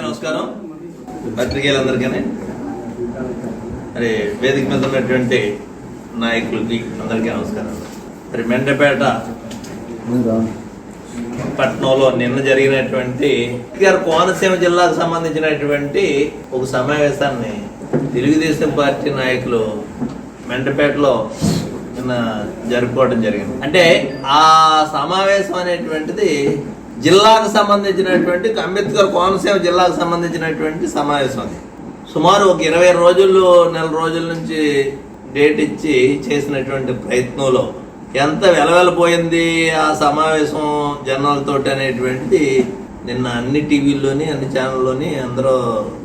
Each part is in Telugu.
నమస్కారం. పత్రికేయులందరికీ. మరి వేదిక మీద ఉన్నటువంటి నాయకులకి అందరికీ నమస్కారం. మరి మెండపేట పట్టణంలో నిన్న జరిగినటువంటి గారు కోనసీమ జిల్లాకు సంబంధించినటువంటి ఒక సమావేశాన్ని తెలుగుదేశం పార్టీ నాయకులు మెండపేటలో నిన్న జరుపుకోవడం జరిగింది. అంటే ఆ సమావేశం అనేటువంటిది జిల్లాకు సంబంధించినటువంటి అంబేద్కర్ కోనసీమ జిల్లాకు సంబంధించినటువంటి సమావేశం అది. సుమారు ఒక ఇరవై రోజులు నెల రోజుల నుంచి డేట్ ఇచ్చి చేసినటువంటి ప్రయత్నంలో ఎంత వెలవెలపోయింది ఆ సమావేశం జనాలతోటి అనేటువంటిది నిన్న అన్ని టీవీల్లోని అన్ని ఛానల్లోని అందరూ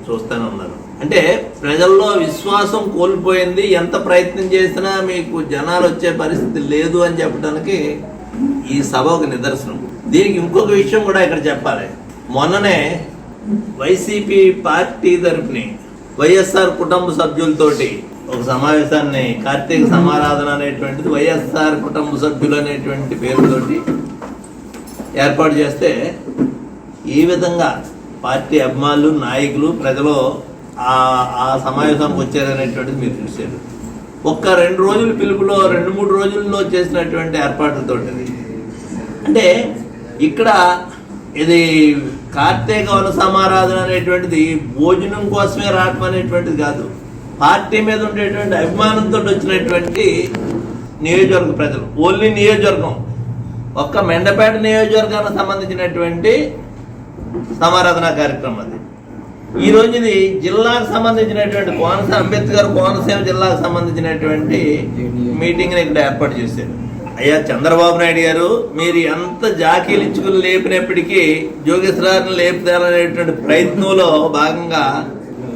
చూస్తూనే ఉన్నారు. అంటే ప్రజల్లో విశ్వాసం కోల్పోయింది ఎంత ప్రయత్నం చేసినా మీకు జనాలు వచ్చే పరిస్థితి లేదు అని చెప్పడానికి ఈ సభ ఒక నిదర్శనం. దీనికి ఇంకొక విషయం కూడా ఇక్కడ చెప్పాలి. మొన్ననే వైసీపీ పార్టీ తరపుని వైఎస్ఆర్ కుటుంబ సభ్యులతోటి ఒక సమావేశాన్ని కార్తీక సమారాధన అనేటువంటిది వైఎస్ఆర్ కుటుంబ సభ్యులు అనేటువంటి పేరుతోటి ఏర్పాటు చేస్తే ఈ విధంగా పార్టీ అభిమానులు నాయకులు ప్రజలు ఆ సమావేశానికి వచ్చారనేటువంటిది మీరు చూశారు. ఒక్క రెండు రోజుల పిలుపులో రెండు మూడు రోజుల్లో చేసినటువంటి ఏర్పాట్లతోటిది. అంటే ఇక్కడ ఇది కార్తీక వన సమారాధన అనేటువంటిది భోజనం కోసమే రావటం అనేటువంటిది కాదు. పార్టీ మీద ఉండేటువంటి అభిమానంతో వచ్చినటువంటి నియోజకవర్గ ప్రజలు ఓన్లీ నియోజకవర్గం. ఒక్క మెండపేట నియోజకవర్గానికి సంబంధించినటువంటి సమారాధన కార్యక్రమం అది. ఈ రోజు ఇది జిల్లాకు సంబంధించినటువంటి కోనసీమ అంబేద్కర్ కోనసీమ జిల్లాకు సంబంధించినటువంటి మీటింగ్ని ఇక్కడ ఏర్పాటు చేశారు. అయ్యా చంద్రబాబు నాయుడు గారు మీరు ఎంత జాకీలించుకుని లేపినప్పటికీ జోగేశ్వరాన్ని లేపుతారనేటువంటి ప్రయత్నంలో భాగంగా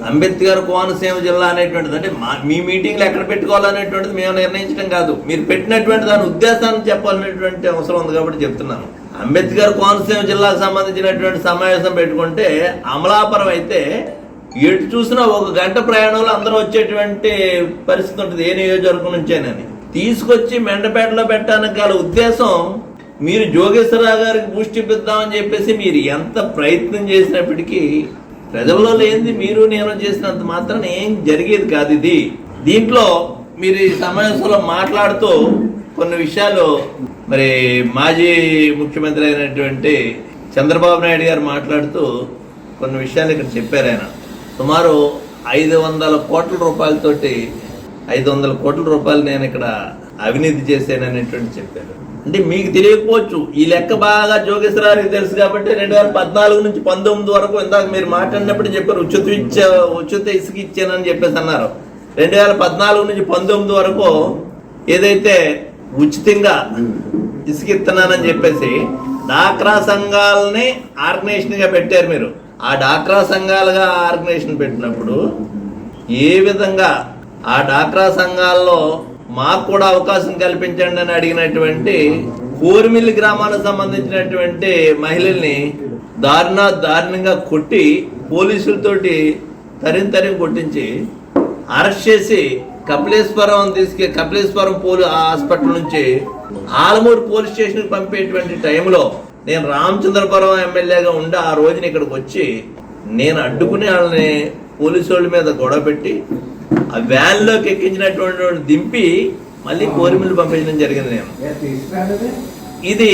అంబేద్కర్ కోనసీమ జిల్లా అనేటువంటిది అంటే మా మీ మీటింగ్లు ఎక్కడ పెట్టుకోవాలనేటువంటిది మేము నిర్ణయించడం కాదు. మీరు పెట్టినటువంటి దాని ఉద్దేశాన్ని చెప్పాలనేటువంటి అవసరం ఉంది కాబట్టి చెప్తున్నాను. అంబేద్కర్ కోనసీమ జిల్లాకు సంబంధించినటువంటి సమావేశం పెట్టుకుంటే అమలాపురం అయితే ఎటు చూసినా ఒక గంట ప్రయాణంలో అందరూ వచ్చేటువంటి పరిస్థితి ఉంటుంది. ఏ నియోజకవర్గం నుంచేనని తీసుకొచ్చి మెండపేటలో పెట్టడానికి గల ఉద్దేశం మీరు జోగేశ్వరరావు గారికి బూస్ట్ ఇప్పిద్దామని చెప్పేసి మీరు ఎంత ప్రయత్నం చేసినప్పటికీ ప్రజల్లో లేనిది మీరు నేను చేసినంత మాత్రం ఏం జరిగేది కాదు ఇది. దీంట్లో మీరు ఈ సమావేశంలో మాట్లాడుతూ కొన్ని విషయాలు మరి మాజీ ముఖ్యమంత్రి అయినటువంటి చంద్రబాబు నాయుడు గారు మాట్లాడుతూ కొన్ని విషయాలు ఇక్కడ చెప్పారు ఆయన. సుమారు ఐదు వందల కోట్ల రూపాయలతోటి ఐదు వందల కోట్ల రూపాయలు నేను ఇక్కడ అవినీతి చేశాననేటువంటి చెప్పారు. అంటే మీకు తెలియకపోవచ్చు ఈ లెక్క బాగా జోగేశ్వరారికి తెలుసు కాబట్టి రెండు వేల పద్నాలుగు నుంచి పంతొమ్మిది వరకు ఇందాక మీరు మాట్లాడినప్పుడు చెప్పారు ఉచిత ఇచ్చా ఉచిత ఇసుక ఇచ్చానని చెప్పేసి అన్నారు. రెండు వేల పద్నాలుగు నుంచి పంతొమ్మిది వరకు ఏదైతే ఉచితంగా ఇసుక ఇస్తున్నానని చెప్పేసి డాక్రా సంఘాలని ఆర్గనైజేషన్గా పెట్టారు మీరు. ఆ డాక్రా సంఘాలుగా ఆర్గనైజేషన్ పెట్టినప్పుడు ఏ విధంగా ఆ డాక్రా సంఘాల్లో మాకు కూడా అవకాశం కల్పించండి అని అడిగినటువంటి కోరిమిల్లి గ్రామానికి సంబంధించినటువంటి మహిళల్ని దారుణ దారుణంగా కొట్టి పోలీసులతోటి తరిం తరిం కొట్టించి అరెస్ట్ చేసి కపిలేశ్వరం తీసుకె కపిలేశ్వరం పోలీ హాస్పిటల్ నుంచి ఆలమూరు పోలీస్ స్టేషన్కి పంపేటువంటి టైంలో నేను రామచంద్రపురం ఎమ్మెల్యేగా ఉండి ఆ రోజున ఇక్కడికి వచ్చి నేను అడ్డుకునే వాళ్ళని పోలీసు వాళ్ళ మీద గొడవ పెట్టి ఆ వ్యాన్లోకి ఎక్కించినటువంటి దింపి మళ్ళీ కోరిమిల్లు పంపించడం జరిగింది నేను. ఇది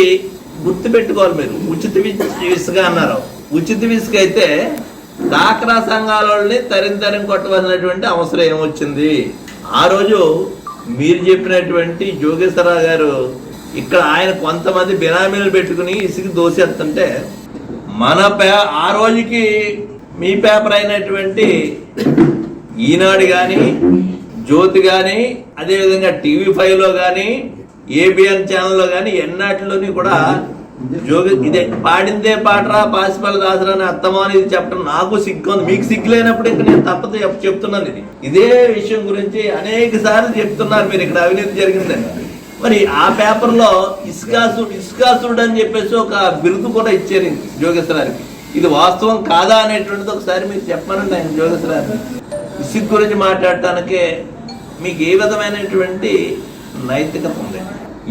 గుర్తు పెట్టుకోవాలి మీరు. ఉచిత విస్- ఇసుక అన్నారు. ఉచిత ఇసుక అయితే డాక్రా సంఘాల వాళ్ళని తరిం తరిం కొట్టవలసినటువంటి అవసరం ఏమొచ్చింది? ఆ రోజు మీరు చెప్పినటువంటి జోగేశ్వరరావు గారు ఇక్కడ ఆయన కొంతమంది బినామీలు పెట్టుకుని ఇసుక దోసేస్తుంటే మన పే ఆ రోజుకి మీ పేపర్ అయినటువంటి ఈనాడు కానీ జ్యోతి కానీ అదేవిధంగా టీవీ ఫైవ్లో కానీ ఏబిఎన్ ఛానల్లో కానీ ఎన్నాటిలోని కూడా జోగి ఇదే పాడిందే పాటరా పాసిపల్లి దాసరా అని అర్థమా అని ఇది చెప్పడం నాకు సిగ్గు ఉంది. మీకు సిగ్గు లేనప్పుడు ఇంకా నేను తప్పదు చెప్- చెప్తున్నాను ఇది. ఇదే విషయం గురించి అనేక సార్లు చెప్తున్నారు మీరు ఇక్కడ అవినీతి జరిగిందని. మరి ఆ పేపర్లో ఇస్కాసుడు ఇస్కాసుడు అని చెప్పేసి ఒక బిరుదు కూడా ఇచ్చారు జోగేశ్వరానికి ఇది వాస్తవం కాదా అనేటువంటిది ఒకసారి మీరు చెప్పమనండి ఆయన జోగేశ్వరానికి సిగ్గు గురించి మాట్లాడటానికే మీకు ఏ విధమైనటువంటి నైతికత ఉంది?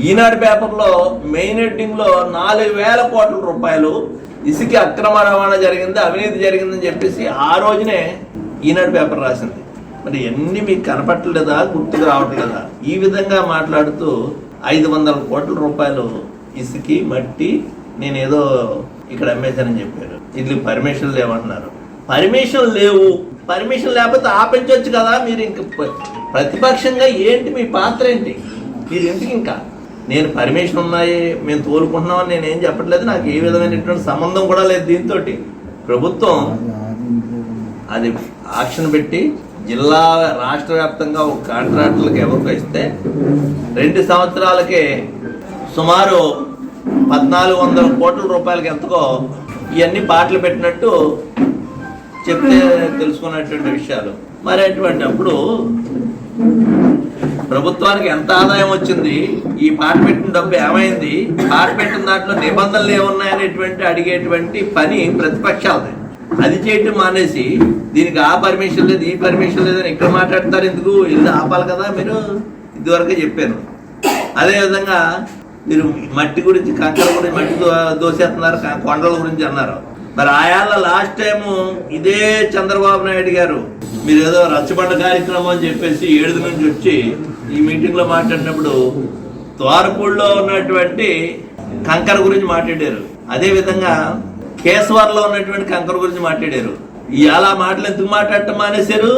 ఈనాడు పేపర్లో మెయిన్ హెడ్డింగ్లో నాలుగు వేల కోట్ల రూపాయలు ఇసుక అక్రమ రవాణా జరిగింది అవినీతి జరిగిందని చెప్పేసి ఆ రోజునే ఈనాడు పేపర్ రాసింది. మరి ఎన్ని మీకు కనపట్టలేదా గుర్తుకు రావట్లేదా ఈ విధంగా మాట్లాడుతూ ఐదు వందల కోట్ల రూపాయలు ఇసుకి మట్టి నేను ఏదో ఇక్కడ అమ్మేశానని చెప్పారు. ఇది పర్మిషన్ లేవంటున్నారు. పర్మిషన్ లేవు. పర్మిషన్ లేకపోతే ఆపించవచ్చు కదా. మీరు ఇంక ప్రతిపక్షంగా ఏంటి మీ పాత్ర ఏంటి? మీరు ఎందుకు ఇంకా? నేను పర్మిషన్ ఉన్నాయి మేము తోలుకుంటున్నామని నేను ఏం చెప్పట్లేదు. నాకు ఏ విధమైనటువంటి సంబంధం కూడా లేదు దీంతో ప్రభుత్వం అది ఆక్షన్ పెట్టి జిల్లా రాష్ట్ర వ్యాప్తంగా ఒక కాంట్రాక్టులకు ఎవరికి ఇస్తే రెండు సంవత్సరాలకే సుమారు పద్నాలుగు వందల కోట్ల రూపాయలకి ఎంతకో ఇవన్నీ పాటలు పెట్టినట్టు చెప్తే తెలుసుకున్నటువంటి విషయాలు. మరి అటువంటి అప్పుడు ప్రభుత్వానికి ఎంత ఆదాయం వచ్చింది? ఈ పాట పెట్టిన డబ్బు ఏమైంది? పాట పెట్టిన దాంట్లో నిబంధనలు ఏమున్నాయనేటువంటి అడిగేటువంటి పని ప్రతిపక్షాలది. అది చేయటం మానేసి దీనికి ఆ పర్మిషన్ లేదు ఈ పర్మిషన్ లేదని ఇక్కడ మాట్లాడతారు ఎందుకు? ఇల్లు ఆపాలి కదా మీరు? ఇదివరకే చెప్పాను. అదేవిధంగా మీరు మట్టి గురించి కంకర గురించి మట్టి దోసేస్తున్నారు కొండల గురించి అన్నారు. మరి ఆయాల లాస్ట్ టైం ఇదే చంద్రబాబు నాయుడు గారు మీరు ఏదో రచ్చబండ కార్యక్రమం అని చెప్పేసి ఏడుది నుంచి వచ్చి ఈ మీటింగ్లో మాట్లాడినప్పుడు ద్వారపూడిలో ఉన్నటువంటి కంకర గురించి మాట్లాడారు. అదే విధంగా కేశవర్లో ఉన్నటువంటి కంకర గురించి మాట్లాడారు. ఇవాళ మాటలు ఎందుకు మాట్లాడటం మానేశారు?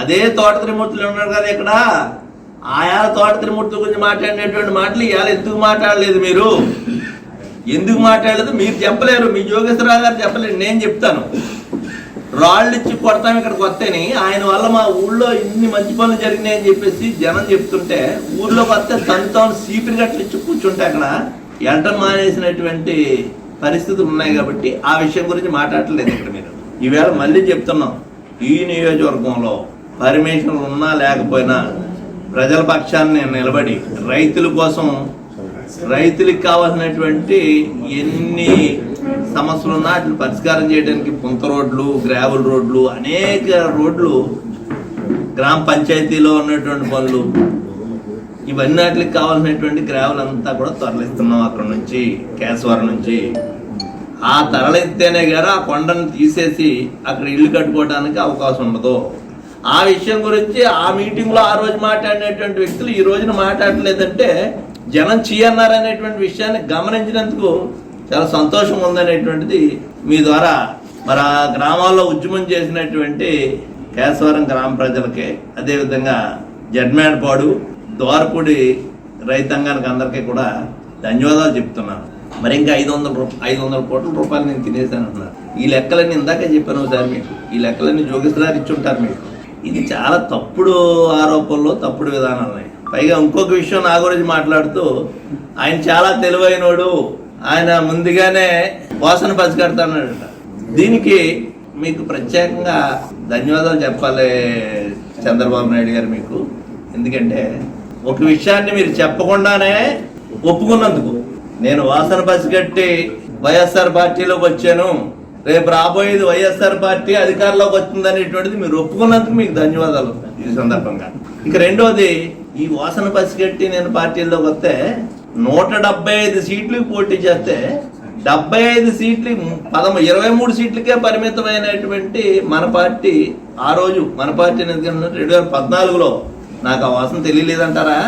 అదే తోట త్రిమూర్తులు ఉన్నారు కదా ఇక్కడ. ఆయా తోట త్రిమూర్తుల గురించి మాట్లాడినటువంటి మాటలు ఇవాళ ఎందుకు మాట్లాడలేదు మీరు? ఎందుకు మాట్లాడలేదు? మీరు చెప్పలేరు. మీ జోగేశ్వరరావు గారు చెప్పలేరు నేను చెప్తాను. రాళ్ళు ఇచ్చి కొడతాం ఇక్కడికి వస్తేని ఆయన వల్ల మా ఊళ్ళో ఇన్ని మంచి పనులు జరిగినాయని చెప్పేసి జనం చెప్తుంటే ఊళ్ళో వస్తే తను సీపిరి గట్లు ఇచ్చి కూర్చుంటే అక్కడ ఎంట మానేసినటువంటి పరిస్థితులు ఉన్నాయి కాబట్టి ఆ విషయం గురించి మాట్లాడలేదు ఇక్కడ మీరు. ఈవేళ మళ్ళీ చెప్తున్నాం. ఈ నియోజకవర్గంలో పర్మిషన్ ఉన్నా లేకపోయినా ప్రజల పక్షాన్ని నిలబడి రైతుల కోసం రైతులకు కావాల్సినటువంటి ఎన్ని సమస్యలు ఉన్నా వాటిని పరిష్కారం చేయడానికి పుంత రోడ్లు గ్రావెల్ రోడ్లు అనేక రోడ్లు గ్రామ పంచాయతీలో ఉన్నటువంటి పనులు. ఇవన్నీ వాటికి కావాల్సినటువంటి గ్రావెల్ అంతా కూడా తరలిస్తున్నాం అక్కడ నుంచి కేశవరం నుంచి. ఆ తరలిస్తేనే గారు ఆ కొండను తీసేసి అక్కడ ఇల్లు కట్టుకోవడానికి అవకాశం ఉండదు. ఆ విషయం గురించి ఆ మీటింగ్లో ఆ రోజు మాట్లాడినటువంటి వ్యక్తులు ఈ రోజున మాట్లాడలేదంటే జనం చీయన్నారనేటువంటి విషయాన్ని గమనించినందుకు చాలా సంతోషం ఉందనేటువంటిది మీ ద్వారా మరి ఆ గ్రామాల్లో ఉద్యమం చేసినటువంటి కేశవరం గ్రామ ప్రజలకే అదేవిధంగా జడ్మేడపాడు ద్వారపూడి రైతాంగానికి అందరికీ కూడా ధన్యవాదాలు చెప్తున్నాను. మరి ఇంకా ఐదు వందల రూప ఐదు వందల కోట్ల రూపాయలు నేను తినేసాను అన్నారు ఈ లెక్కలన్నీ ఇందాకే చెప్పాను ఒకసారి మీకు. ఈ లెక్కలన్నీ జోగిస్తున్నారు ఇచ్చుంటారు మీకు. ఇది చాలా తప్పుడు ఆరోపణలు తప్పుడు విధానాలు. పైగా ఇంకొక విషయం నా గురించి మాట్లాడుతూ ఆయన చాలా తెలివైనోడు ఆయన ముందుగానే వాసన పసిగడతాడట దీనికి మీకు ప్రత్యేకంగా ధన్యవాదాలు చెప్పాలి చంద్రబాబు నాయుడు గారు మీకు. ఎందుకంటే ఒక విషయాన్ని మీరు చెప్పకుండానే ఒప్పుకున్నందుకు నేను వాసన పసిగట్టి వైఎస్ఆర్ పార్టీలోకి వచ్చాను. రేపు రాబోయేది వైఎస్ఆర్ పార్టీ అధికారంలోకి అనేటువంటిది మీరు ఒప్పుకున్నందుకు మీకు ధన్యవాదాలు. ఈ సందర్భంగా. ఇక రెండోది ఈ వాసన పసిగట్టి నేను పార్టీలోకి వస్తే నూట డెబ్బై ఐదు సీట్లు పోటీ చేస్తే డెబ్బై ఐదు సీట్లు పదమ ఇరవై మూడు సీట్లకే పరిమితమైనటువంటి మన పార్టీ ఆ రోజు మన పార్టీ ఎందుకంటే రెండు వేల పద్నాలుగులో. నాకు ఆ వాసన తెలియలేదంటారా?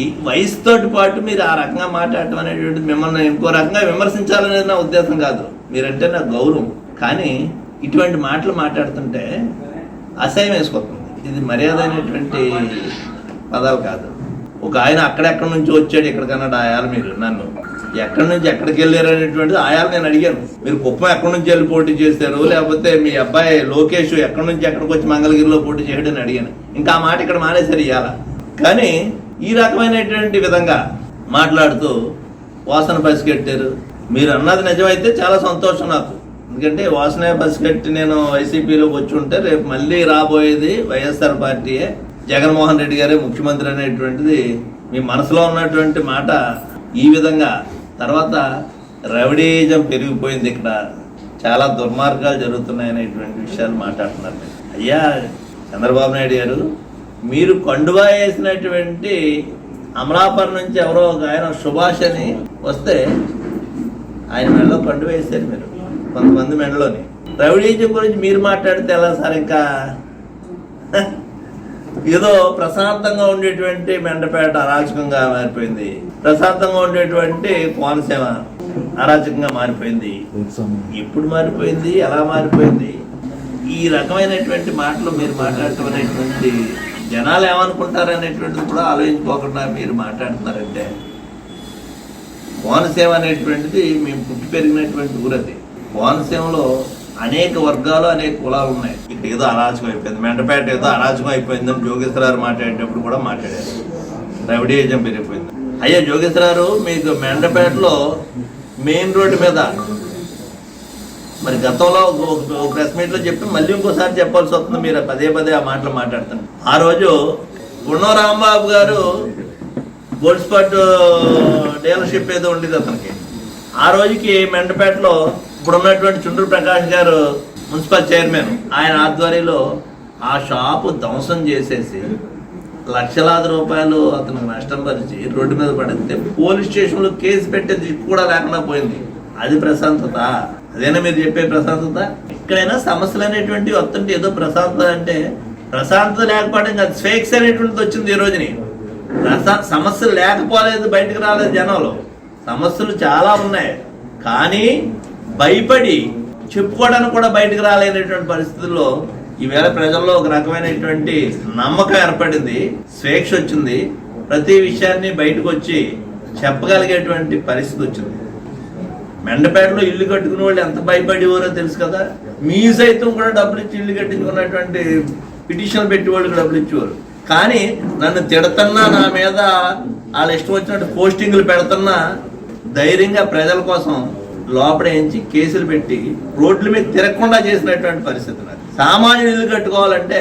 ఈ వయసుతోటి పాటు మీరు ఆ రకంగా మాట్లాడటం అనేటువంటిది మిమ్మల్ని ఇంకో రకంగా విమర్శించాలనేది నా ఉద్దేశం కాదు. మీరంటే నాకు గౌరవం. కానీ ఇటువంటి మాటలు మాట్లాడుతుంటే అసహ్యం వేసుకొస్తుంది ఇది మర్యాద అనేటువంటి పదాలు కాదు. ఒక ఆయన అక్కడెక్కడి నుంచి వచ్చాడు ఎక్కడికన్నా ఆయాలు మీరు నన్ను. ఎక్కడి నుంచి ఎక్కడికి వెళ్ళారు అనేటువంటిది ఆయాలు నేను అడిగాను. మీరు కుప్పం ఎక్కడి నుంచి వెళ్ళి పోటీ చేశారు? లేకపోతే మీ అబ్బాయి లోకేష్ ఎక్కడి నుంచి ఎక్కడికి వచ్చి మంగళగిరిలో పోటీ చేయడని అడిగాను. ఇంకా ఆ మాట ఇక్కడ మానేశారు ఇవాళ కానీ ఈ రకమైనటువంటి విధంగా మాట్లాడుతూ వాసన పసిగట్టారు. మీరు అన్నది నిజమైతే చాలా సంతోషం నాకు. ఎందుకంటే వాసన కట్టి నేను వైసీపీలోకి వచ్చి ఉంటే రేపు మళ్ళీ రాబోయేది వైఎస్ఆర్ పార్టీయే. జగన్మోహన్ రెడ్డి గారే ముఖ్యమంత్రి అనేటువంటిది మీ మనసులో ఉన్నటువంటి మాట ఈ విధంగా. తర్వాత రౌడీజం పెరిగిపోయింది ఇక్కడ. చాలా దుర్మార్గాలు జరుగుతున్నాయి అనేటువంటి విషయాలు మాట్లాడుతున్నారు అయ్యా చంద్రబాబు నాయుడు గారు మీరు కండువా వేసినటువంటి అమలాపురం నుంచి ఎవరో ఒక ఆయన సుభాష్ అని వస్తే ఆయన మెడలో పండు వేశారు మీరు కొంతమంది మెడలోని. రౌడీజం గురించి మీరు మాట్లాడితే ఎలా సార్ ఇంకా? ఏదో ప్రశాంతంగా ఉండేటువంటి మెండపేట అరాచకంగా మారిపోయింది. ప్రశాంతంగా ఉండేటువంటి కోనసీమ అరాచకంగా మారిపోయింది. ఎప్పుడు మారిపోయింది ఎలా మారిపోయింది? ఈ రకమైనటువంటి మాటలు మీరు మాట్లాడటం అనేటువంటి జనాలు ఏమనుకుంటారు అనేటువంటిది కూడా ఆలోచించుకోకుండా మీరు మాట్లాడుతున్నారంటే కోనసీమ అనేటువంటిది మేము పుట్టి పెరిగినటువంటి ఊరది. కోనసీమలో అనేక వర్గాలు అనేక కులాలు ఉన్నాయి. ఇక్కడ ఏదో అరాచకం అయిపోయింది. మెండపేట ఏదో అరాచకం అయిపోయిందని జోగేశ్వరరావు మాట్లాడేటప్పుడు కూడా మాట్లాడారు. రవిడేజం పెరిగిపోయింది. అయ్యా జోగేశ్వరరావు మీకు మెండపేటలో మెయిన్ రోడ్డు మీద మరి గతంలో ఒక- ప్రెస్ మీట్లో చెప్పి మళ్ళీ ఇంకోసారి చెప్పాల్సి వస్తుంది. మీరు పదే పదే ఆ మాటలు మాట్లాడుతున్నారు. ఆ రోజు గుణో రాంబాబు గారు గోల్డ్ స్పాట్ డీలర్షిప్ ఏదో ఉండేది అతనికి. ఆ రోజుకి మెండపేటలో ఇప్పుడు ఉన్నటువంటి చుండ్రు ప్రకాష్ గారు మున్సిపల్ చైర్మన్ ఆయన ఆధ్వర్యంలో ఆ షాపు ధ్వంసం చేసేసి లక్షలాది రూపాయలు అతనికి నష్టం పరిచి రోడ్డు మీద పడితే పోలీస్ స్టేషన్లో కేసు పెట్టే దిక్కు కూడా లేకుండా పోయింది. అది ప్రశాంతత. అదేనా మీరు చెప్పే ప్రశాంతత? ఎక్కడైనా సమస్యలు అనేటువంటివి వస్తుంటే ఏదో ప్రశాంతత అంటే ప్రశాంతత లేకపోవడం అది స్వేక్స్ అనేటువంటిది వచ్చింది ఈ రోజుని. రస సమస్యలు లేకపోలేదు బయటకు రాలేదు జనంలో. సమస్యలు చాలా ఉన్నాయి. కానీ భయపడి చెప్పుకోవడానికి కూడా బయటకు రాలేనటువంటి పరిస్థితుల్లో ఈవేళ ప్రజల్లో ఒక రకమైనటువంటి నమ్మకం ఏర్పడింది స్వేచ్ఛ వచ్చింది. ప్రతి విషయాన్ని బయటకు వచ్చి చెప్పగలిగేటువంటి పరిస్థితి వచ్చింది. మెండపేటలో ఇల్లు కట్టుకునే వాళ్ళు ఎంత భయపడేవారో తెలుసు కదా. మీ సైతం కూడా డబ్బులు ఇచ్చి ఇల్లు కట్టించుకున్నటువంటి పిటిషన్ పెట్టి డబ్బులు ఇచ్చేవారు. కానీ నన్ను తిడుతున్నా నా మీద వాళ్ళ ఇష్టం వచ్చినట్టు పోస్టింగ్లు పెడుతున్నా ధైర్యంగా ప్రజల కోసం లోపడేయించి కేసులు పెట్టి రోడ్ల మీద తిరగకుండా చేసినటువంటి పరిస్థితి నాది. సామాన్యులు ఇల్లు కట్టుకోవాలంటే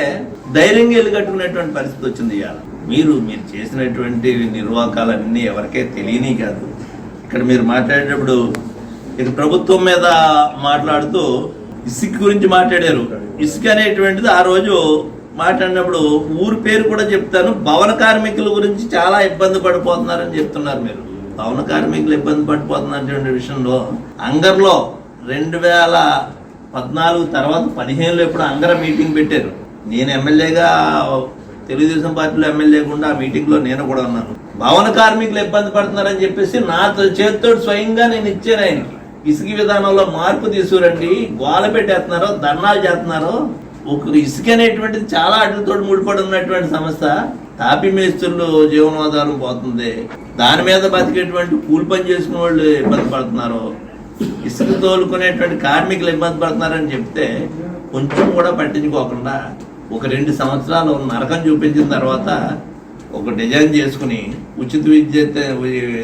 ధైర్యంగా ఇల్లు కట్టుకునేటువంటి పరిస్థితి వచ్చింది ఇవాళ. మీరు మీరు చేసినటువంటి నిర్వాకాలన్నీ ఎవరికే తెలియని కాదు. ఇక్కడ మీరు మాట్లాడేటప్పుడు ఇక ప్రభుత్వం మీద మాట్లాడుతూ ఇసుక గురించి మాట్లాడారు. ఇసుక అనేటువంటిది ఆ రోజు మాట్లాడినప్పుడు ఊరు పేరు కూడా చెప్తాను. భవన కార్మికుల గురించి చాలా ఇబ్బంది పడిపోతున్నారని చెప్తున్నారు మీరు. భవన కార్మికులు ఇబ్బంది పడిపోతున్నటువంటి విషయంలో. అంగర్లో రెండు వేల పద్నాలుగు తర్వాత పదిహేనులో ఎప్పుడు అంగర మీటింగ్ పెట్టారు. నేను ఎమ్మెల్యేగా తెలుగుదేశం పార్టీలో ఎమ్మెల్యే కూడా ఆ మీటింగ్లో నేను కూడా ఉన్నాను. భవన కార్మికులు ఇబ్బంది పడుతున్నారని చెప్పేసి నా చేతితో స్వయంగా నేను ఇచ్చాను ఆయనకి. ఇసుక విధానంలో మార్పు తీసుకురండి గోల పెట్టేస్తున్నారు ధర్నాలు చేస్తున్నారో. ఒక ఇసుక అనేటువంటిది చాలా అడ్లతో ముడిపడి ఉన్నటువంటి సంస్థ. తాపి మేస్త్రులు జీవనోధారం పోతుంది. దాని మీద బతికేటువంటి కూలి పని చేసుకునే వాళ్ళు ఇబ్బంది పడుతున్నారు. ఇసుక తోలుకునేటువంటి కార్మికులు ఇబ్బంది పడుతున్నారని చెప్తే కొంచెం కూడా పట్టించుకోకుండా ఒక రెండు సంవత్సరాలు నరకం చూపించిన తర్వాత ఒక డిజైన్ చేసుకుని ఉచిత విద్య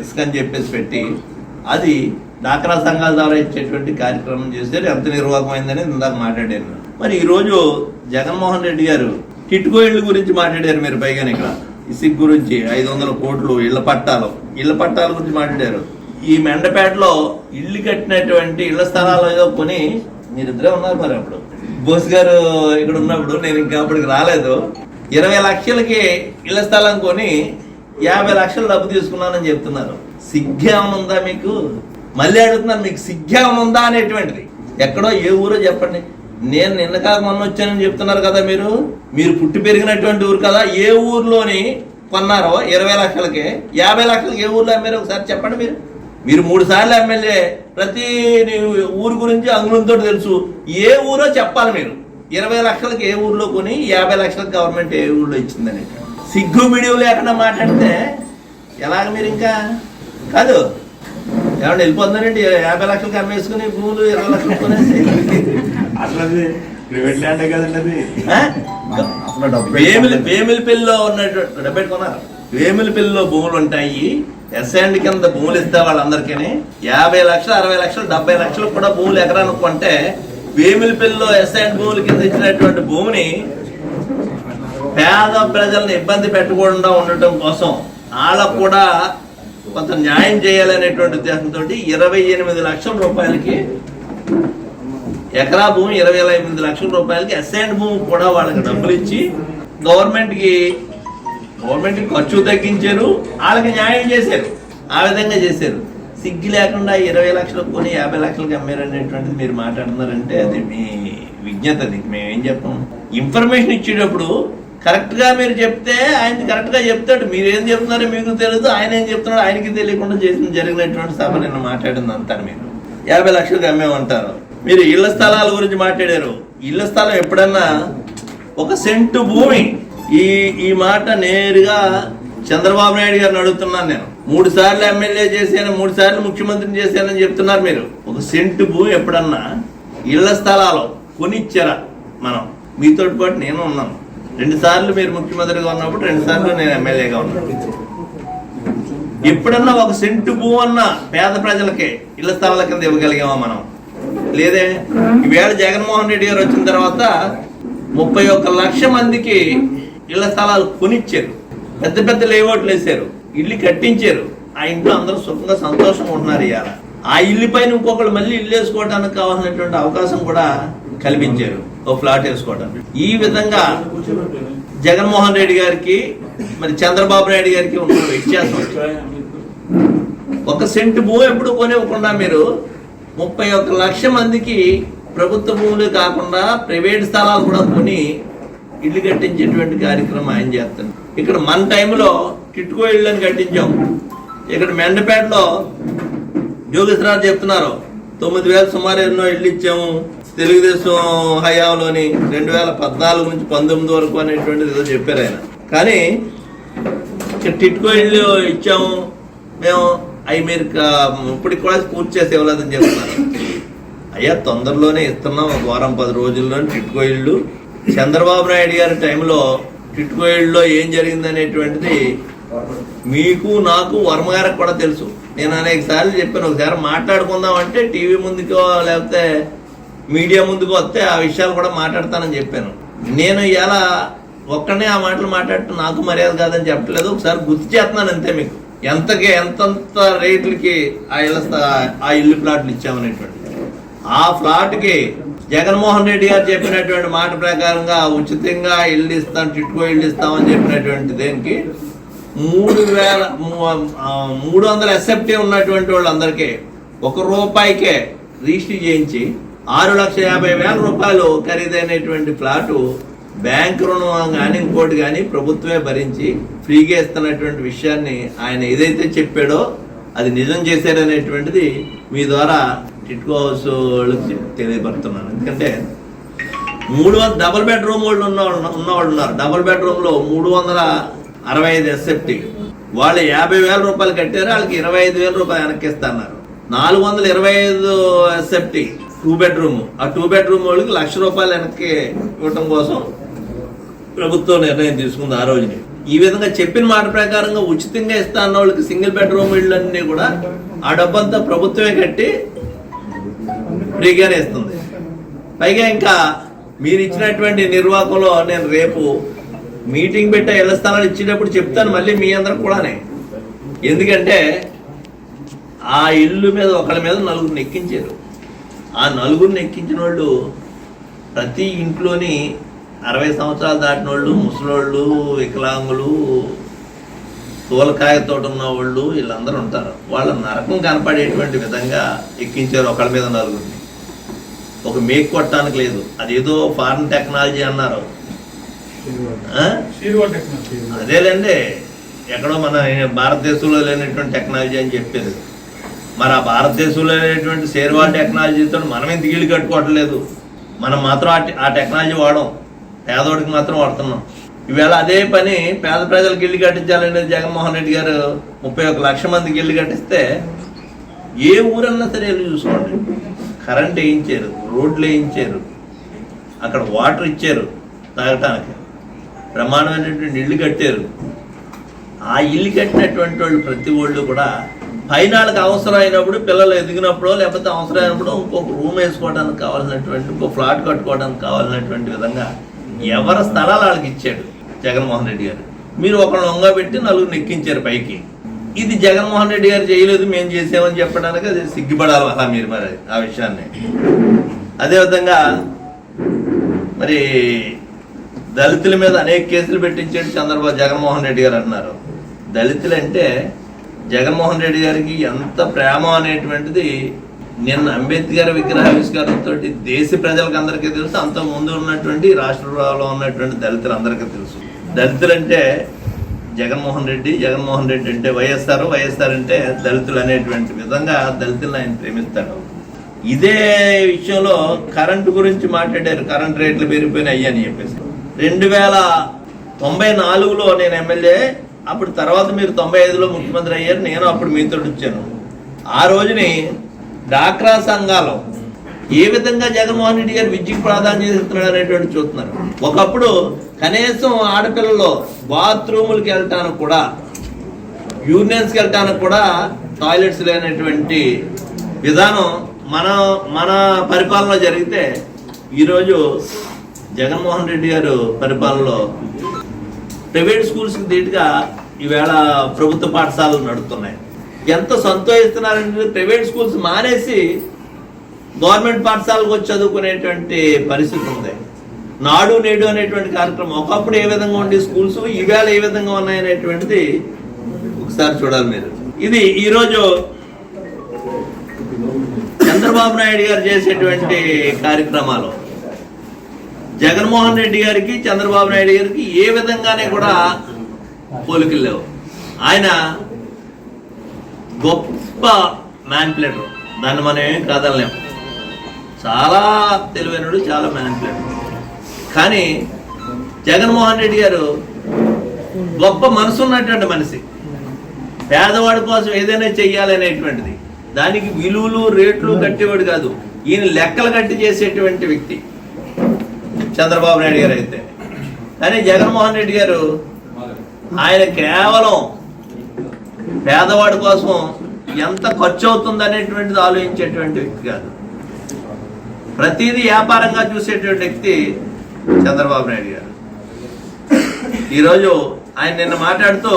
ఇసుక అని చెప్పేసి పెట్టి అది డాక్రా సంఘాల ద్వారా ఇచ్చేటువంటి కార్యక్రమం చేస్తే ఎంత నిర్వాహకమైందని ఇందాక మాట్లాడాను. మరి ఈరోజు జగన్మోహన్ రెడ్డి గారు కిట్కో ఇళ్ళ గురించి మాట్లాడారు మీరు పైగా ఇక్కడ. ఇసిక్ గురించి ఐదు వందల కోట్లు ఇళ్ళ పట్టాలు. ఇళ్ళ పట్టాల గురించి మాట్లాడారు. ఈ మెండపేటలో ఇల్లు కట్టినటువంటి ఇళ్ళ స్థలాలు ఏదో కొని మీరిద్దరే ఉన్నారు మరి అప్పుడు. బోస్ గారు ఇక్కడ ఉన్నప్పుడు నేను ఇంకా అప్పటికి రాలేదు. ఇరవై లక్షలకి ఇళ్ళ స్థలం కొని యాభై లక్షలు డబ్బు తీసుకున్నానని చెప్తున్నారు. సిగ్గేమన్నా ఉందా మీకు? మళ్ళీ అడుగుతున్నాను మీకు సిగ్గేమన్నా ఉందా అనేటువంటిది. ఎక్కడో ఏ ఊరో చెప్పండి. నేను నిన్న కాక మొన్న వచ్చానని చెప్తున్నారు కదా మీరు. మీరు పుట్టి పెరిగినటువంటి ఊరు కదా ఏ ఊర్లోని కొన్నారో ఇరవై లక్షలకి యాభై లక్షలకి ఏ ఊర్లో అమ్మారో ఒకసారి చెప్పండి మీరు. మీరు మూడు సార్లు ఎమ్మెల్యే ప్రతి ఊరు గురించి అంగుళంతో తెలుసు. ఏ ఊరో చెప్పాలి మీరు. ఇరవై లక్షలకి ఏ ఊర్లో కొని యాభై లక్షలకు గవర్నమెంట్ ఏ ఊర్లో ఇచ్చిందని సిగ్గు మిడియం లేకుండా మాట్లాడితే ఎలాగ మీరు ఇంకా? కాదు. ఏమన్నా వెళ్ళిపోతుందండి యాభై లక్షలకి అమ్మేసుకుని భూములు ఇరవై లక్షలు కొనేసి. అసలు అది ప్రైవేట్ ల్యాండ్ కదండి అది? అసలు వేమిలి వేమిలిపల్లిలో ఉన్నటువంటి డబ్బెట్టుకున్నారు వేమిలిపల్లిలో భూములు ఉంటాయి. ఎస్ఎండ్ కింద భూములు ఇస్తే వాళ్ళందరికీ యాభై లక్షలు అరవై లక్షలు డెబ్బై లక్షలు కూడా భూములు ఎకరానికి కొంటే వేమిలిపల్లిలో ఎస్ఎండ్ భూముల కింద ఇచ్చినటువంటి భూమిని పేద ప్రజల్ని ఇబ్బంది పెట్టకుండా ఉండటం కోసం వాళ్ళకు కూడా కొంత న్యాయం చేయాలనేటువంటి ఉద్దేశంతో ఇరవై ఎనిమిది లక్షల రూపాయలకి ఎకరా భూమి ఇరవై ఎనిమిది లక్షల రూపాయలకి అసైన్ భూమి కూడా వాళ్ళకి డబ్బులు ఇచ్చి గవర్నమెంట్కి గవర్నమెంట్కి ఖర్చు తగ్గించారు వాళ్ళకి న్యాయం చేశారు ఆ విధంగా చేశారు. సిగ్గు లేకుండా ఇరవై లక్షలకు కొని యాభై లక్షలకు అమ్మారనేటువంటిది మీరు మాట్లాడుతున్నారంటే అది మీ విజ్ఞత అది మేమేం చెప్పాం? ఇన్ఫర్మేషన్ ఇచ్చేటప్పుడు కరెక్ట్గా మీరు చెప్తే ఆయన కరెక్ట్గా చెప్తాడు. మీరు ఏం చెప్తున్నారో మీకు తెలియదు ఆయన ఏం చెప్తున్నాడో ఆయనకి తెలియకుండా చేసిన జరిగినటువంటి సభ నిన్న మాట్లాడింది అంటారు మీరు. యాభై లక్షలకు అమ్మేమంటారు? మీరు ఇళ్ళ స్థలాల గురించి మాట్లాడారు. ఇళ్ళ స్థలం ఎప్పుడన్నా ఒక సెంటు భూమి. ఈ ఈ మాట నేరుగా చంద్రబాబు నాయుడు గారిని అడుగుతున్నాను నేను. మూడు సార్లు ఎమ్మెల్యే చేశాను మూడు సార్లు ముఖ్యమంత్రిని చేశానని చెప్తున్నారు మీరు. ఒక సెంటు భూమి ఎప్పుడన్నా ఇళ్ళ స్థలాలు కొనిచ్చారా? మనం మీతో పాటు నేను ఉన్నాను. రెండు సార్లు మీరు ముఖ్యమంత్రిగా ఉన్నప్పుడు రెండు సార్లు నేను ఎమ్మెల్యేగా ఉన్నాను. ఎప్పుడన్నా ఒక సెంటు భూ అన్న పేద ప్రజలకి ఇళ్ళ స్థలాల కింద ఇవ్వగలిగామా మనం? లేదే? ఈవేళ జగన్మోహన్ రెడ్డి గారు వచ్చిన తర్వాత ముప్పై ఒక్క లక్ష మందికి ఇళ్ళ స్థలాలు కొనిచ్చారు. పెద్ద పెద్ద లేఅవుట్లు వేసారు ఇల్లు కట్టించారు. ఆ ఇంట్లో అందరూ సుఖంగా సంతోషంగా ఉంటున్నారు ఇవాళ. ఆ ఇల్లు పైన ఇంకొకళ్ళు మళ్ళీ ఇల్లు వేసుకోవడానికి కావాల్సినటువంటి అవకాశం కూడా కల్పించారు. ఓ ఫ్లాట్ వేసుకోవడానికి. ఈ విధంగా జగన్మోహన్ రెడ్డి గారికి మరి చంద్రబాబు నాయుడు గారికి ఉన్న వ్యత్యాసం. ఒక సెంటు భూమి ఎప్పుడు కొనివ్వకుండా మీరు ముప్పై ఒక్క లక్ష మందికి ప్రభుత్వ భూములు కాకుండా ప్రైవేట్ స్థలాలు కూడా కొని ఇల్లు కట్టించేటువంటి కార్యక్రమం ఆయన చేస్తాను ఇక్కడ మన టైంలో టిట్కో ఇళ్ళని కట్టించాం. ఇక్కడ మెండపేటలో జోగేశ్వరరావు చెప్తున్నారు తొమ్మిది వేల సుమారు ఎన్నో ఇల్లు ఇచ్చాము. తెలుగుదేశం హయాంలోని రెండు వేల పద్నాలుగు నుంచి పంతొమ్మిది వరకు అనేటువంటిది ఏదో చెప్పారు ఆయన. కానీ ఇక్కడ టిట్కో ఇల్లు ఇచ్చాము మేము అవి మీరు ఇప్పటికి కూడా పూర్తి చేసి ఇవ్వలేదని చెప్తున్నారు. అయ్యా తొందరలోనే ఇస్తున్నాం ఒక వారం పది రోజుల్లో టిట్కో ఇళ్ళు చంద్రబాబు నాయుడు గారి టైంలో టిట్కో ఇళ్ళలో ఏం జరిగింది అనేటువంటిది మీకు నాకు వర్మ గారికి కూడా తెలుసు. నేను అనేక సార్లు చెప్పాను ఒకసారి మాట్లాడుకుందాం అంటే టీవీ ముందుకో లేకపోతే మీడియా ముందుకు వస్తే ఆ విషయాలు కూడా మాట్లాడతానని చెప్పాను. నేను ఇలా ఒక్కనే ఆ మాటలు మాట్లాడటం నాకు మర్యాద కాదని చెప్పట్లేదు. ఒకసారి గుర్తు చేస్తున్నాను అంతే మీకు. ఎంతకి ఎంతంత రేట్లకి ఆ ఇళ్ళ ఆ ఇల్లు ప్లాట్లు ఇచ్చామనేటువంటి. ఆ ఫ్లాట్కి జగన్మోహన్ రెడ్డి గారు చెప్పినటువంటి మాట ప్రకారంగా ఉచితంగా ఇల్లు ఇస్తాం చిట్టుకో ఇల్లు ఇస్తామని చెప్పినటువంటి దేనికి మూడు వేల మూ- మూడు వందల ఎస్ఎఫ్టీ ఉన్నటువంటి వాళ్ళందరికీ ఒక రూపాయికే రిజిస్టర్ చేయించి ఆరు లక్షల యాభై వేల రూపాయలు ఖరీదైనటువంటి ఫ్లాటు బ్యాంక్ రుణం కానీ ఇంకోటి కానీ ప్రభుత్వమే భరించి ఫ్రీగా ఇస్తున్నటువంటి విషయాన్ని ఆయన ఏదైతే చెప్పాడో అది నిజం చేశారనేటువంటిది మీ ద్వారా టిట్కో హౌస్ వాళ్ళకి తెలియపడుతున్నాను ఎందుకంటే మూడు వందల డబుల్ బెడ్రూమ్ వాళ్ళు ఉన్న ఉన్నవాళ్ళు ఉన్నారు. డబుల్ బెడ్రూమ్లో మూడు వందల అరవై ఐదు ఎస్ఎఫ్టీ వాళ్ళు యాభై వేల రూపాయలు కట్టారు వాళ్ళకి ఇరవై ఐదు వేల రూపాయలు వెనక్కిస్తున్నారు నాలుగు వందల ఇరవై ఐదు ఎస్ఎఫ్టీ టూ బెడ్రూమ్ ఆ టూ బెడ్రూమ్ వాళ్ళకి లక్ష రూపాయలు వెనక్కి ఇవ్వటం కోసం ప్రభుత్వం నిర్ణయం తీసుకుంది ఆ రోజుని. ఈ విధంగా చెప్పిన మాట ప్రకారంగా ఉచితంగా ఇస్తా అన్న వాళ్ళకి సింగిల్ బెడ్రూమ్ ఇళ్ళన్నీ కూడా ఆ డబ్బంతా ప్రభుత్వమే కట్టి ఫ్రీగానే ఇస్తుంది. పైగా ఇంకా మీరు ఇచ్చినటువంటి నిర్వాహకంలో నేను రేపు మీటింగ్ పెట్టే ఇళ్ళ స్థలాలు ఇచ్చేటప్పుడు చెప్తాను మళ్ళీ మీ అందరికి కూడానే. ఎందుకంటే ఆ ఇల్లు మీద ఒకళ్ళ మీద నలుగురు ఎక్కించారు ఆ నలుగురిని ఎక్కించిన వాళ్ళు ప్రతి ఇంట్లోని అరవై సంవత్సరాలు దాటిన వాళ్ళు ముసలోళ్ళు వికలాంగులు తోలకాయతో ఉన్న వాళ్ళు వీళ్ళందరూ ఉంటారు. వాళ్ళ నరకం కనపడేటువంటి విధంగా ఎక్కించారు ఒకళ్ళ మీద నలుగురిని. ఒక మేక్ కొట్టడానికి లేదు. అదేదో ఫారెన్ టెక్నాలజీ అన్నారు? అదేలేండి. ఎక్కడో మన భారతదేశంలో లేనటువంటి టెక్నాలజీ అని చెప్పేది. మరి ఆ భారతదేశంలో లేనటువంటి సేర్వా టెక్నాలజీతో మనం ఎందుకు ఇల్లు కట్టుకోవట్లేదు. మనం మాత్రం ఆ టెక్నాలజీ వాడం పేదోడికి మాత్రం వాడుతున్నాం. ఈవేళ అదే పని పేద ప్రజలకు ఇల్లు కట్టించాలనేది జగన్మోహన్ రెడ్డి గారు ముప్పై ఒక లక్ష మందికి ఇల్లు కట్టిస్తే ఏ ఊరన్నా సరే ఇల్లు చూసుకోండి. కరెంట్ వేయించారు రోడ్లు వేయించారు అక్కడ వాటర్ ఇచ్చారు తాగటానికి. బ్రహ్మాండమైనటువంటి ఇల్లు కట్టారు. ఆ ఇల్లు కట్టినటువంటి వాళ్ళు ప్రతి వాళ్ళు కూడా పైన వాళ్ళకి అవసరం అయినప్పుడు పిల్లలు ఎదిగినప్పుడు లేకపోతే అవసరం అయినప్పుడు ఇంకొక రూమ్ వేసుకోవడానికి కావాల్సినటువంటి ఇంకో ఫ్లాట్ కట్టుకోవడానికి కావాల్సినటువంటి విధంగా ఎవరి స్థలాలు వాళ్ళకి ఇచ్చాడు జగన్మోహన్ రెడ్డి గారు. మీరు ఒకళ్ళు వంగబెట్టి నలుగురు నెక్కించారు పైకి. ఇది జగన్మోహన్ రెడ్డి గారు చేయలేదు మేము చేసామని చెప్పడానికి అది సిగ్గుపడాలి అలా మీరు మరి ఆ విషయాన్ని. అదేవిధంగా మరి దళితుల మీద అనేక కేసులు పెట్టించాడు చంద్రబాబు జగన్మోహన్ రెడ్డి గారు అన్నారు. దళితులు అంటే జగన్మోహన్ రెడ్డి గారికి ఎంత ప్రేమ అనేటువంటిది నిన్న అంబేద్కర్ విగ్రహావిష్కారంతో దేశ ప్రజలకు అందరికీ తెలుసు. అంత ముందు ఉన్నటువంటి రాష్ట్రంలో ఉన్నటువంటి దళితులందరికీ తెలుసు. దళితులంటే జగన్మోహన్ రెడ్డి జగన్మోహన్ రెడ్డి అంటే వైఎస్ఆర్ వైఎస్ఆర్ అంటే దళితులు అనేటువంటి విధంగా దళితులను ఆయన ప్రేమిస్తాడు. ఇదే విషయంలో కరెంటు గురించి మాట్లాడారు. కరెంట్ రేట్లు పెరిగిపోయినాయి అని చెప్పేసి. రెండు వేల తొంభై నాలుగులో నేను ఎమ్మెల్యే అప్పుడు తర్వాత మీరు తొంభై ఐదులో ముఖ్యమంత్రి అయ్యారు నేను అప్పుడు మీతో వచ్చాను. ఆ రోజుని డాక్రా సంఘాలు ఏ విధంగా జగన్మోహన్ రెడ్డి గారు విద్యకు ప్రాధాన్యత ఇస్తున్నాడు అనేటువంటి చూస్తున్నారు. ఒకప్పుడు కనీసం ఆడపిల్లలు బాత్రూములకి వెళ్ళటానికి కూడా యూనియన్స్కి వెళ్ళటానికి కూడా టాయిలెట్స్ లేనటువంటి విధానం మన మన పరిపాలన జరిగితే ఈరోజు జగన్మోహన్ రెడ్డి గారు పరిపాలనలో ప్రైవేట్ స్కూల్స్కి ధీటుగా ఈవేళ ప్రభుత్వ పాఠశాలలు నడుస్తున్నాయి ఎంత సంతోషిస్తున్నారంటే ప్రైవేట్ స్కూల్స్ మానేసి గవర్నమెంట్ పాఠశాలకు వచ్చి చదువుకునేటువంటి పరిస్థితి ఉంది. నాడు నేడు అనేటువంటి కార్యక్రమం ఒకప్పుడు ఏ విధంగా ఉండే స్కూల్స్ ఈవేళ ఏ విధంగా ఉన్నాయనేటువంటిది ఒకసారి చూడాలి మీరు. ఇది ఈరోజు చంద్రబాబు నాయుడు గారు చేసేటువంటి కార్యక్రమాలు. జగన్మోహన్ రెడ్డి గారికి చంద్రబాబు నాయుడు గారికి ఏ విధంగానే కూడా పోలికలు లేవు ఆయన గొప్ప మ్యాన్పులేటర్ దాన్ని మనం ఏం కాదనలేము చాలా తెలివైనడు చాలా మ్యాన్పులేటర్ కానీ జగన్మోహన్ రెడ్డి గారు గొప్ప మనసు ఉన్నటువంటి మనిషి. పేదవాడి కోసం ఏదైనా చెయ్యాలనేటువంటిది దానికి విలువలు రేట్లు కట్టేవాడు కాదు. ఈయన లెక్కలు కట్టి చేసేటువంటి వ్యక్తి. చంద్రబాబు నాయుడు గారు అయితే. కానీ జగన్మోహన్ రెడ్డి గారు ఆయన కేవలం పేదవాడి కోసం ఎంత ఖర్చు అవుతుంది అనేటువంటిది ఆలోచించేటువంటి వ్యక్తి కాదు. ప్రతిదీ వ్యాపారంగా చూసేటువంటి వ్యక్తి చంద్రబాబు నాయుడు గారు. ఈరోజు ఆయన నిన్న మాట్లాడుతూ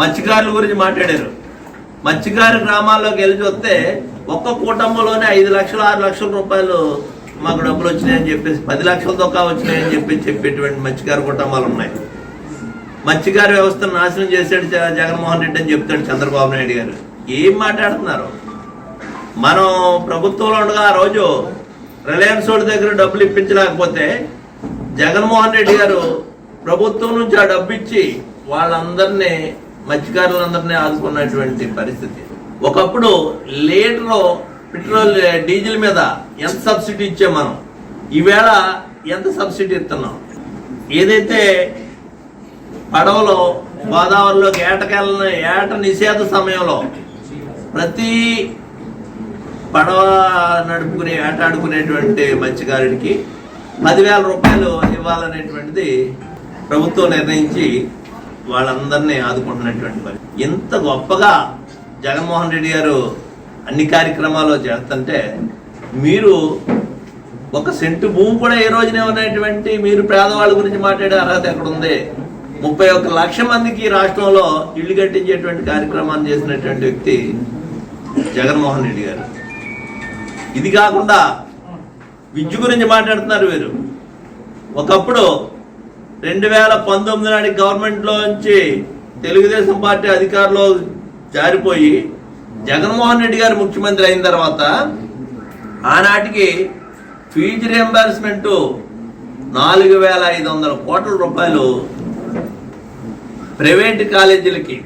మత్స్యకారుల గురించి మాట్లాడారు. మత్స్యకారు గ్రామాల్లోకి వెళ్ళి చూస్తే ఒక్క కుటుంబంలోనే ఐదు లక్షలు ఆరు లక్షల రూపాయలు మాకు డబ్బులు వచ్చినాయని చెప్పేసి పది లక్షలతో దొక్క వచ్చినాయని చెప్పి చెప్పేటువంటి మత్స్యకారు కుటుంబాలు ఉన్నాయి. మత్స్యకార వ్యవస్థను నాశనం చేశాడు జగన్మోహన్ రెడ్డి అని చెప్తాడు చంద్రబాబు నాయుడు గారు. ఏం మాట్లాడుతున్నారు? మనం ప్రభుత్వంలో ఉండగా ఆ రోజు రిలయన్స్ వాడి దగ్గర డబ్బులు ఇప్పించలేకపోతే జగన్మోహన్ రెడ్డి గారు ప్రభుత్వం నుంచి ఆ డబ్బు ఇచ్చి వాళ్ళందరినీ మత్స్యకారులందరినీ ఆదుకున్నటువంటి పరిస్థితి. ఒకప్పుడు లీటర్లో పెట్రోల్ డీజిల్ మీద ఎంత సబ్సిడీ ఇచ్చాం మనం? ఈవేళ ఎంత సబ్సిడీ ఇస్తున్నాం? ఏదైతే పడవలో గోదావరిలో ఏటకెళ్ళిన ఏట నిషేధ సమయంలో ప్రతి పడవ నడుపుకునే ఆటాడుకునేటువంటి మత్స్యకారుడికి పదివేల రూపాయలు ఇవ్వాలనేటువంటిది ప్రభుత్వం నిర్ణయించి వాళ్ళందరినీ ఆదుకుంటున్నటువంటి పని. ఇంత గొప్పగా జగన్మోహన్ రెడ్డి గారు అన్ని కార్యక్రమాలు చేస్తుంటే మీరు ఒక సెంటు భూమి కూడా ఏ రోజునే ఉన్నటువంటి మీరు పేదవాళ్ళ గురించి మాట్లాడే అర్హత ఎక్కడుంది? ముప్పై ఒక్క లక్ష మందికి రాష్ట్రంలో ఇల్లు కట్టించేటువంటి కార్యక్రమాన్ని చేసినటువంటి వ్యక్తి జగన్మోహన్ రెడ్డి గారు. ఇది కాకుండా విద్య గురించి మాట్లాడుతున్నారు వీరు. ఒకప్పుడు రెండు వేల పంతొమ్మిది నాటి గవర్నమెంట్లోంచి తెలుగుదేశం పార్టీ అధికారంలో జారిపోయి జగన్మోహన్ రెడ్డి గారు ముఖ్యమంత్రి అయిన తర్వాత ఆనాటికి ఫీజు రియంబర్స్మెంట్ నాలుగు వేల ఐదు వందల కోట్ల రూపాయలు ప్రైవేట్ కాలేజీలకి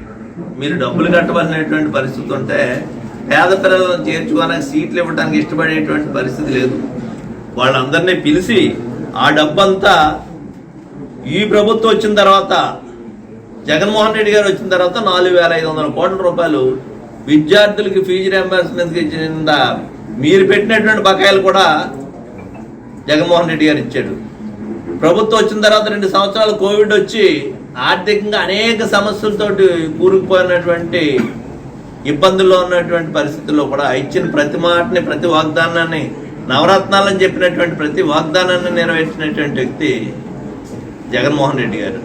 మీరు డబ్బులు కట్టవలసినటువంటి పరిస్థితి ఉంటే పేద పిల్లలను చేర్చుకోవడానికి సీట్లు ఇవ్వడానికి ఇష్టపడేటువంటి పరిస్థితి లేదు. వాళ్ళందరినీ పిలిచి ఆ డబ్బంతా ఈ ప్రభుత్వం వచ్చిన తర్వాత జగన్మోహన్ రెడ్డి గారు వచ్చిన తర్వాత నాలుగు వేల ఐదు వందల కోట్ల రూపాయలు విద్యార్థులకి ఫీజు రియంబర్స్మెంట్ కింద మీరు పెట్టినటువంటి బకాయిలు కూడా జగన్మోహన్ రెడ్డి గారు ఇచ్చాడు. ప్రభుత్వం వచ్చిన తర్వాత రెండు సంవత్సరాలు కోవిడ్ వచ్చి ఆర్థికంగా అనేక సమస్యలతోటి కూరుకుపోయినటువంటి ఇబ్బందుల్లో ఉన్నటువంటి పరిస్థితుల్లో కూడా ఇచ్చిన ప్రతి మాటని ప్రతి వాగ్దానాన్ని నవరత్నాలని చెప్పినటువంటి ప్రతి వాగ్దానాన్ని నెరవేర్చినటువంటి వ్యక్తి జగన్మోహన్ రెడ్డి గారు.